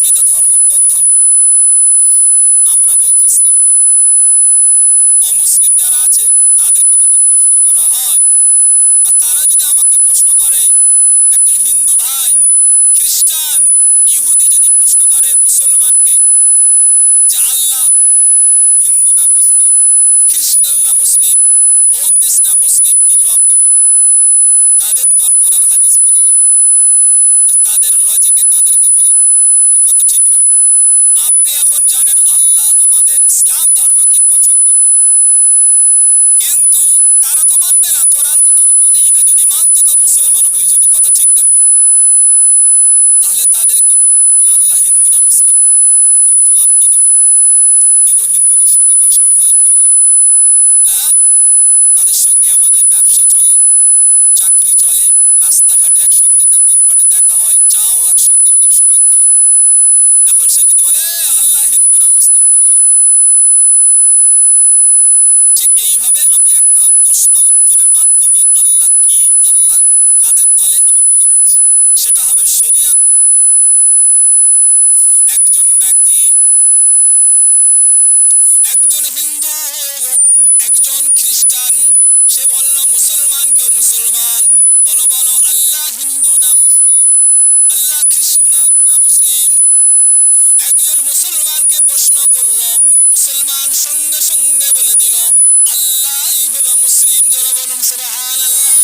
প্রমাণিত ধর্ম কোন ধর্ম? খ্রিস্টান। সে বলল, মুসলমান কেউ মুসলমান? বলো বলো, আল্লাহ হিন্দু না মুসলিম? আল্লাহ খ্রিস্টান না মুসলিম? একজন মুসলমানকে প্রশ্ন করল, মুসলমান সঙ্গে সঙ্গে বলে দিল আল্লাহ হলো মুসলিম। যারা বলুন সুবাহ আল্লাহ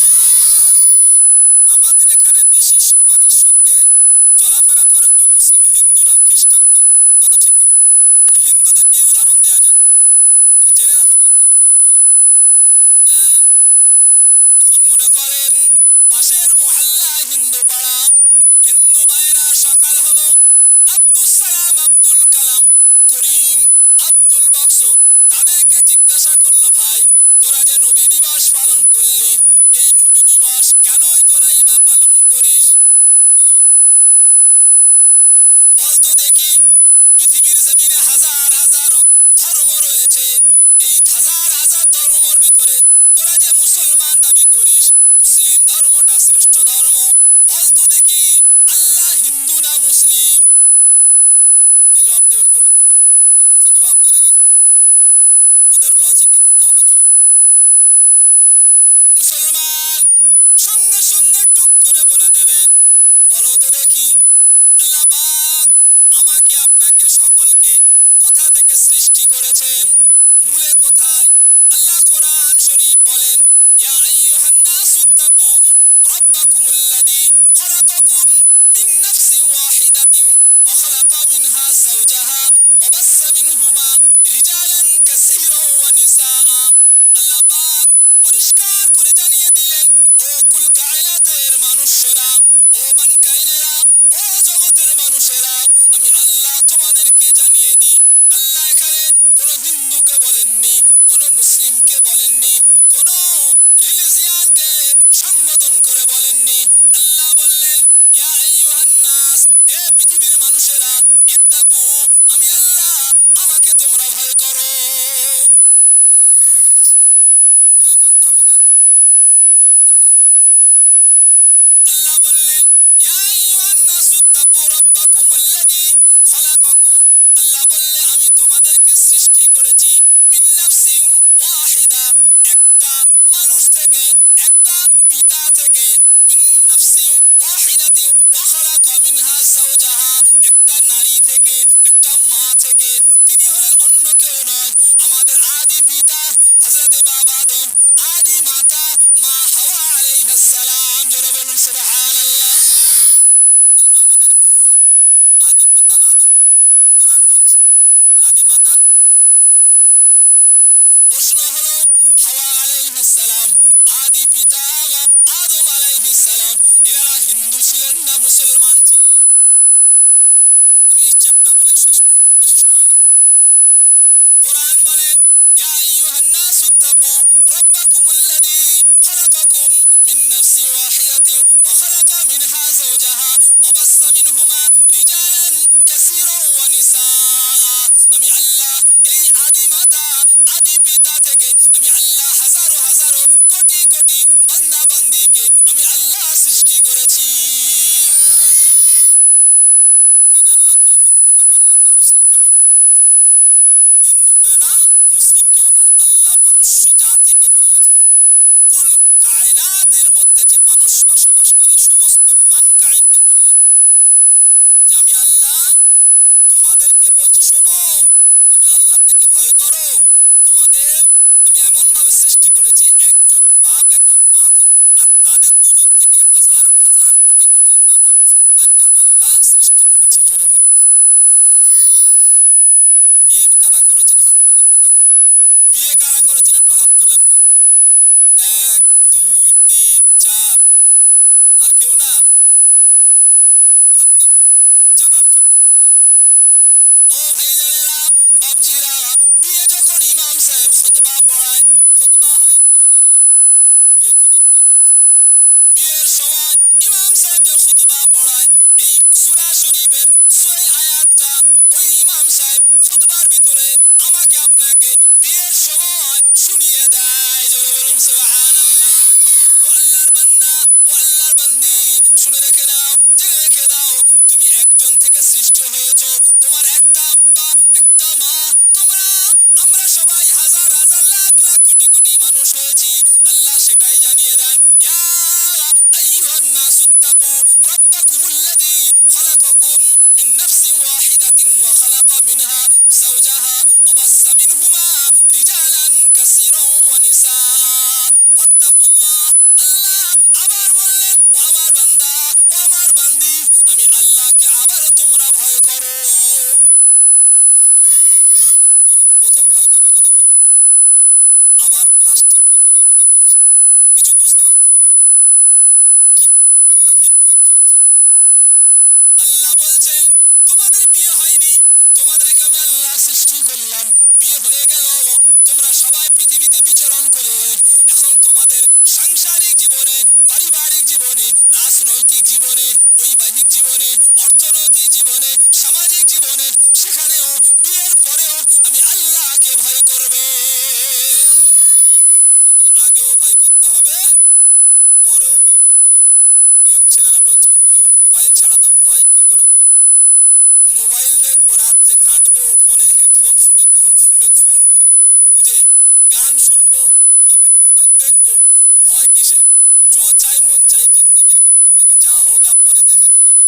বলুন সুবাহান ও আল্লাহর বান্দা, ও আল্লাহর বান্দি, শুনে রেখে নাও, জেনে রেখে দাও, তুমি একজন থেকে সৃষ্টি হয়েছো। তোমার একটা আব্বা, একটা মা, তোমরা, আমরা সবাই হাজার হাজার, লাখ লাখ কোটি কোটি মানুষ হয়েছি। আল্লাহ সেটাই জানিয়ে দেন, ইয়া আইয়ুহান নাস তাকু রব্বাকুমুল্লাযী খলাকাকুম মিন নাফসিন ওয়াহিদাতিন ওয়া খালাকা মিনহা যাওজাহা ওয়া বাসসা মিনহুমা রিজালান কাসীরা ওয়া নিসা এত ভয় কি করে মোবাইল দেখব, রাত্রে ঘাঁটবো, ফোনে হেডফোন শুনে শুনে শুনব, হেডফোন বুঝে গান শুনব, নবেল নাটক দেখব। ভয় কিসের? যো চাই মন চাই জিন্দিগি এখন করে দি যা হোগা পরে দেখা যায়গা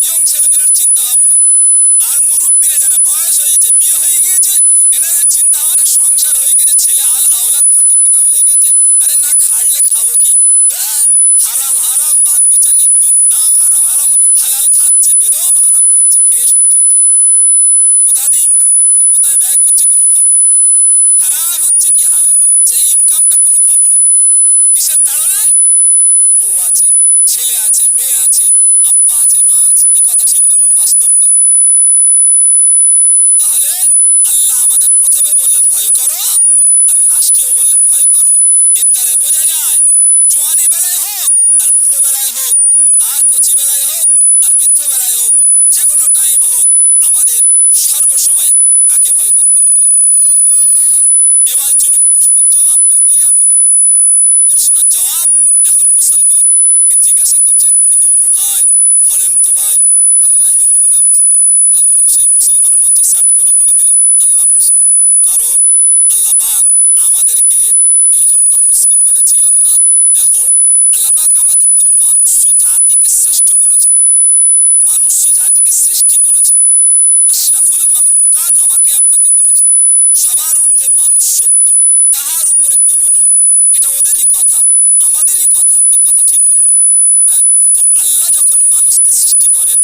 ইয়ং ছেলেদের চিন্তা ভাবনা আর মুরব্বীরা যারা বয়স হয়েছে, বিয়ে হয়ে গিয়েছে, এনাদের চিন্তা হওয়ার সংসার হয়ে গেছে, ছেলে আল আওলাদ নাতি নাতিপতা হয়ে গেছে। আরে না খাড়লে খাব কি? করেন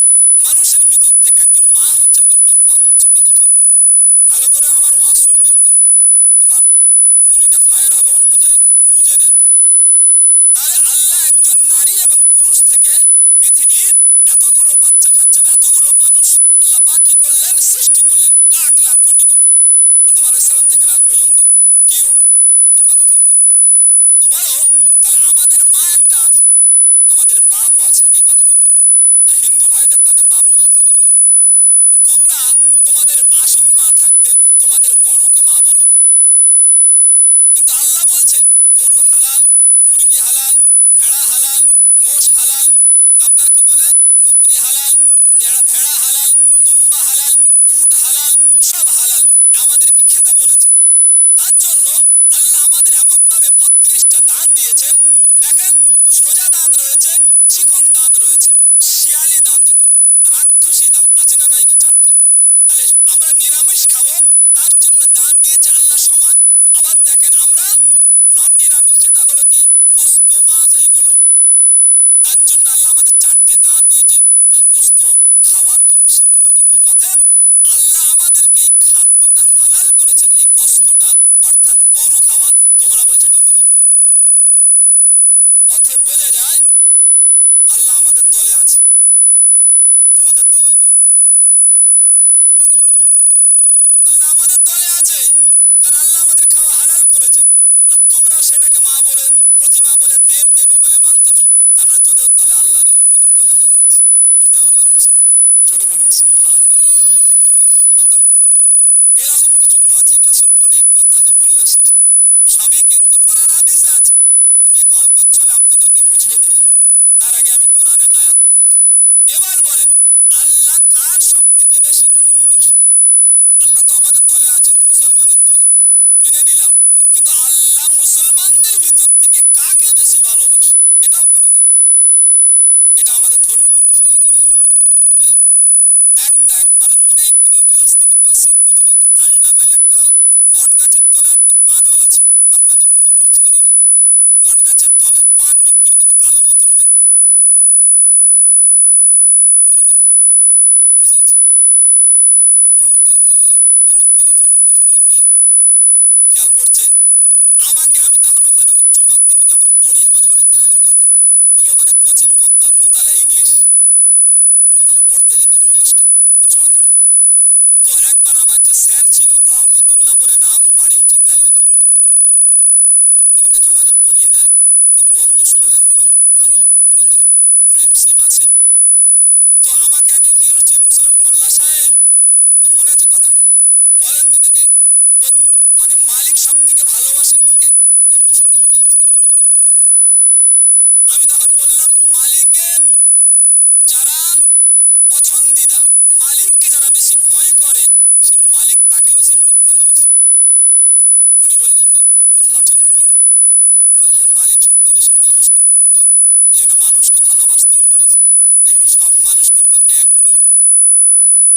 মানুষ কিন্তু এক না।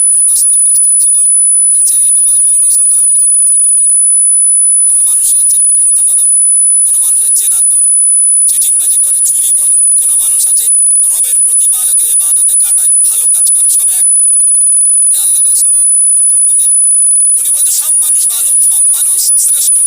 আমার পাশে যে মাস্টার ছিল, বলছে, আমাদের মহারাজ সাহেব যা বলেছে ঠিকই বলেছে। কোনো মানুষ আছে মিথ্যা কথা বলে, কোনো মানুষের জেনা করে, চিটিংবাজি করে, চুরি করে, কোন মানুষ আছে রবের প্রতিপালকের এবাদতে কাটায়, ভালো কাজ করে, সব এক। আল্লাহ সব এক, পার্থক্য নেই। উনি বলছে, সব মানুষ ভালো, সব মানুষ শ্রেষ্ঠ।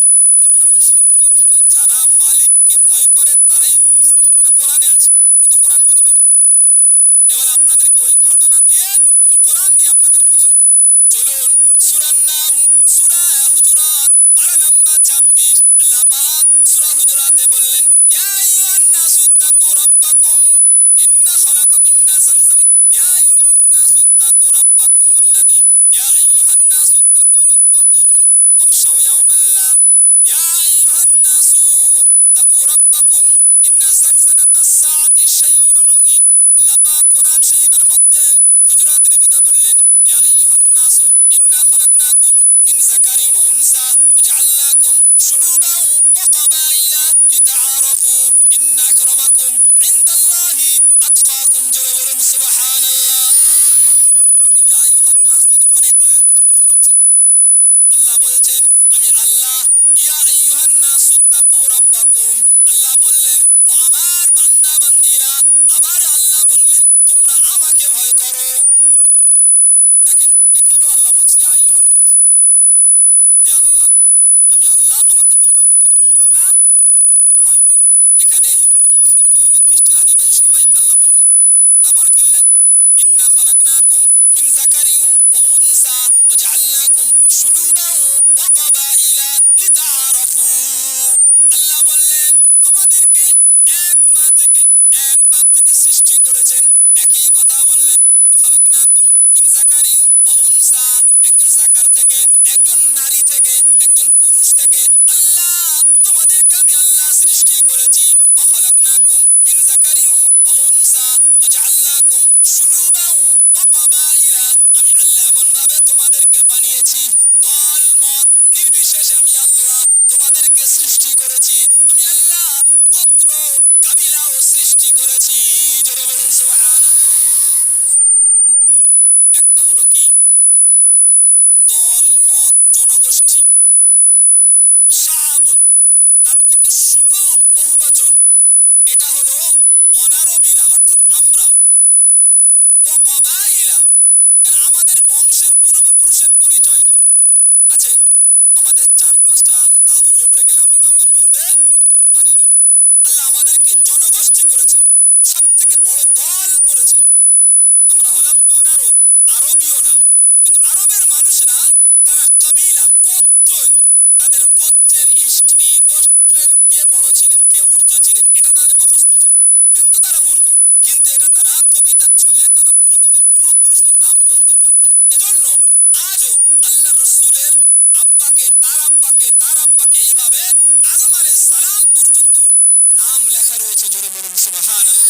വിളിച്ചു ചുരുമനും സുബഹാനല്ല.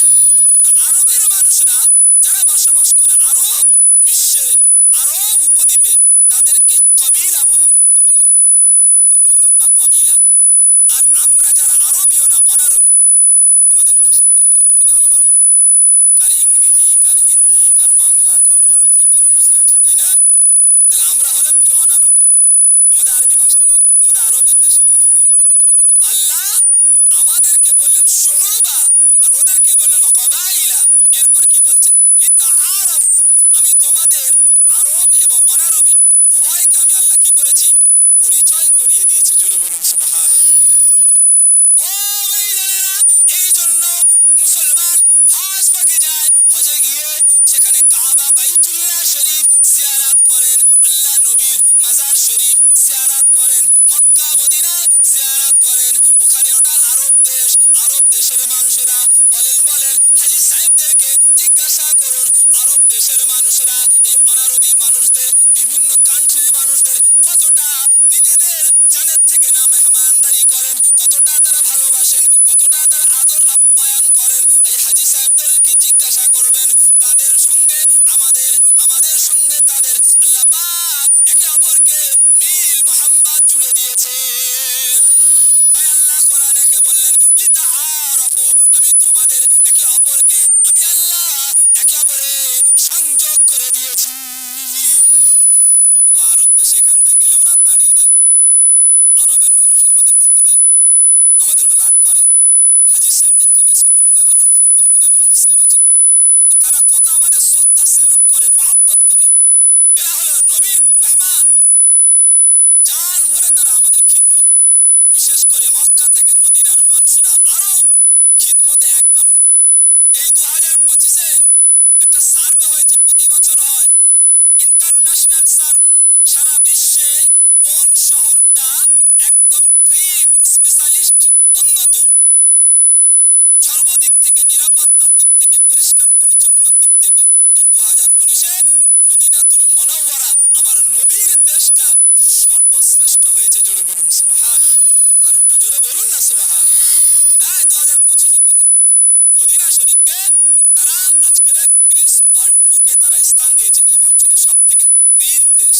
স্থান দিয়েছে এবছরে সব থেকে ক্লিন দেশ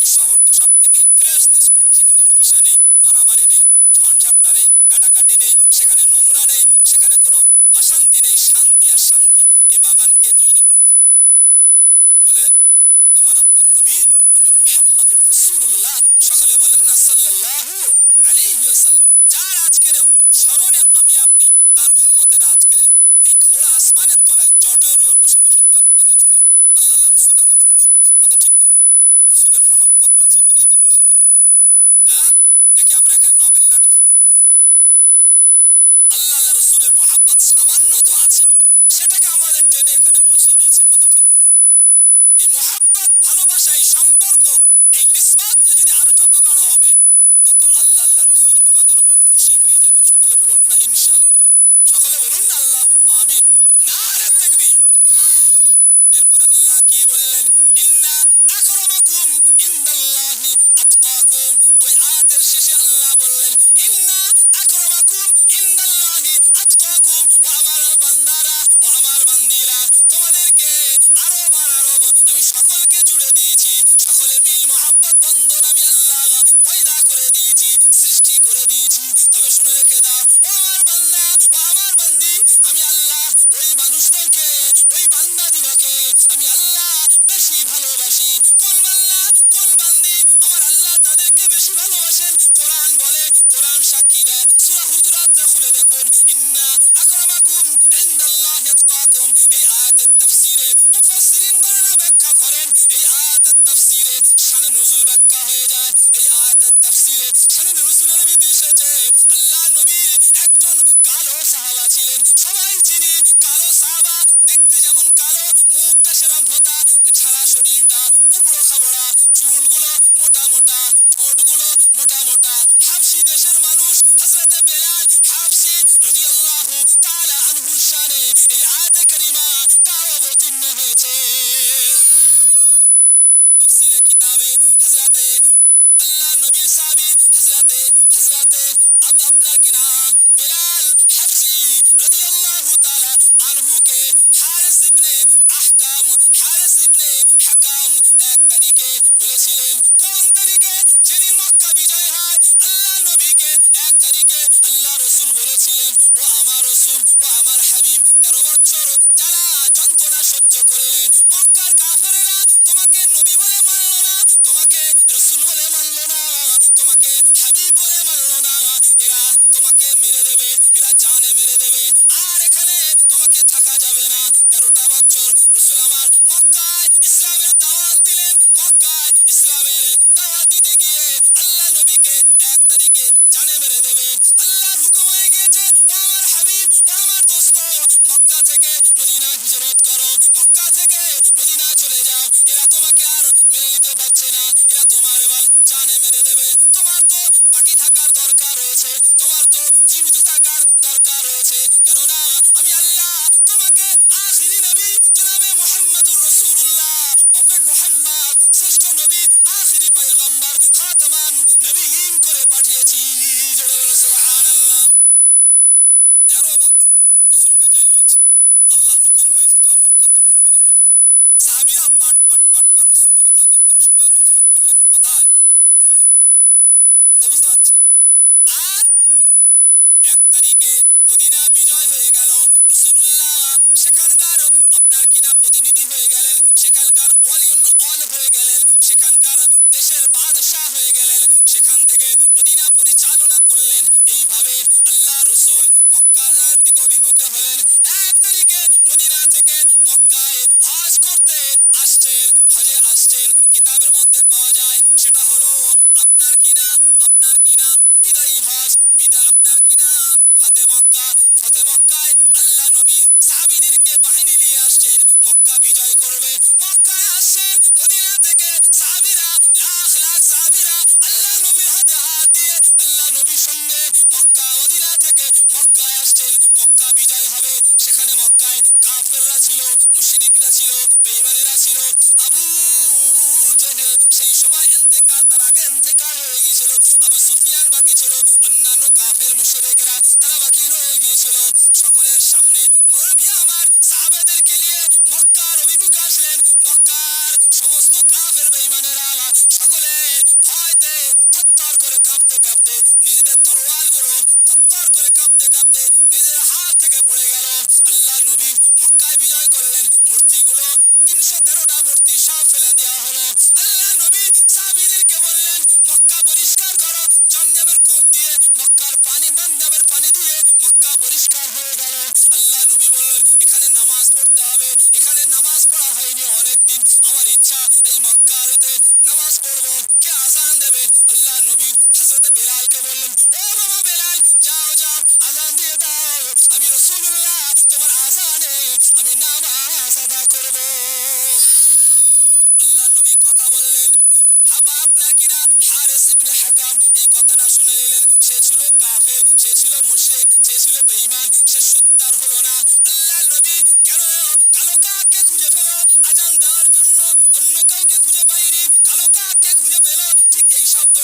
ওই শহরটা সব থেকে ফ্রেশ দেশ। সেখানে হিংসা নেই, মারামারি নেই, ঝঞ্ঝাপটা নেই, কাটাকাটি নেই, সেখানে নোংরা নেই, সেখানে কোনো অশান্তি নেই, শান্তি আর শান্তি। এ বাগান কে তৈরি করেছে? বলে আমার আপনার নবী নবী মোহাম্মদুর রসুল্লাহ সকালে বলেন না সাল্লাহ আলিহাল্লাম যার আজকের স্মরণে আমি আপনি, তার উন্মতের আজকের এই খোলা আসমানের তলায় চটের বসে বসে আমাদের উপরে খুশি হয়ে যাবে। সকলে বলুন না ইনশা সকলে বলুন না আল্লাহ আমিন। এই আয়াতের তাফসিরে শানে নজুল ব্যাখ্যা হয়ে যায়। এই আয়াতের তাফসিরে শানে নজুলের ভিতরে এসেছে। আল্লাহ নবীর একজন কালো সাহাবা ছিলেন। সবাই চিনি কালো সাহাবা। দেখতে যেমন কালো, মুখটা সেরম ভোতা ঝাড়া শরীরটা উবড়ো খাবড়া, চুলগুলো মোটা মোটা, ঠোঁটগুলো মোটা মোটা। হাফসি দেশের মানুষ হজরতে বেলাল হাফসি রদিয়াল্লাহু তাআলা আনহুর শানে এই আয়াতে করিমা ও আমার হাবিব তেরো বছর জ্বালা যন্ত্রণা সহ্য করে জনাবে মোহাম্মদুর রসুল্লাহ অপেন মোহাম্মদ, শ্রেষ্ঠ নবী, আখিরি পায়গম্বর, খাতামান নবীন করে পাঠিয়েছি। জোরে সুবহান। ফেলে দেওয়া হলো। আল্লাহ নবী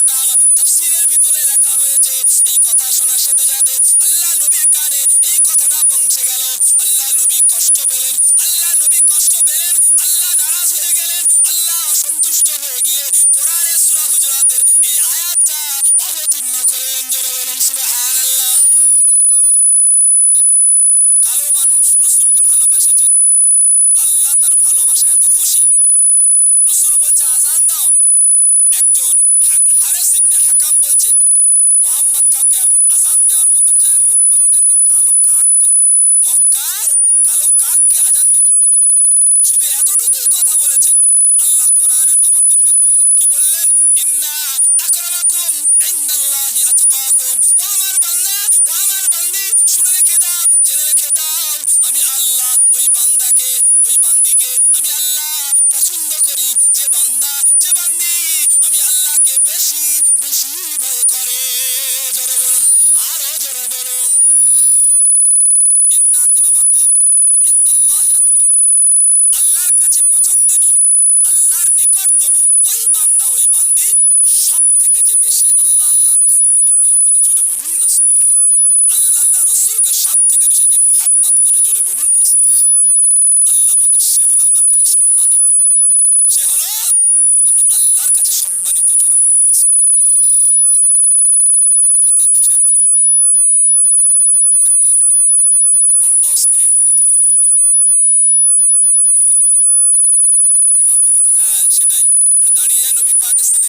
তা তফসিরের ভিতরে রাখা হয়েছে, এই কথা শোনার সাথে সাথে আল্লাহ নবীর কানে এই কথাটা পৌঁছে গেল। আল্লাহ নবী কষ্ট পেলেন, আল্লাহ নবী কষ্ট পেলেন, আল্লাহ নারাজ হয়ে গেলেন, আল্লাহ অসন্তুষ্ট হয়ে গিয়ে কোরআনে সুরা হুজরাতের এই আয়াতটা অবতীর্ণ করলেন। জোরে বলুন সুরাহান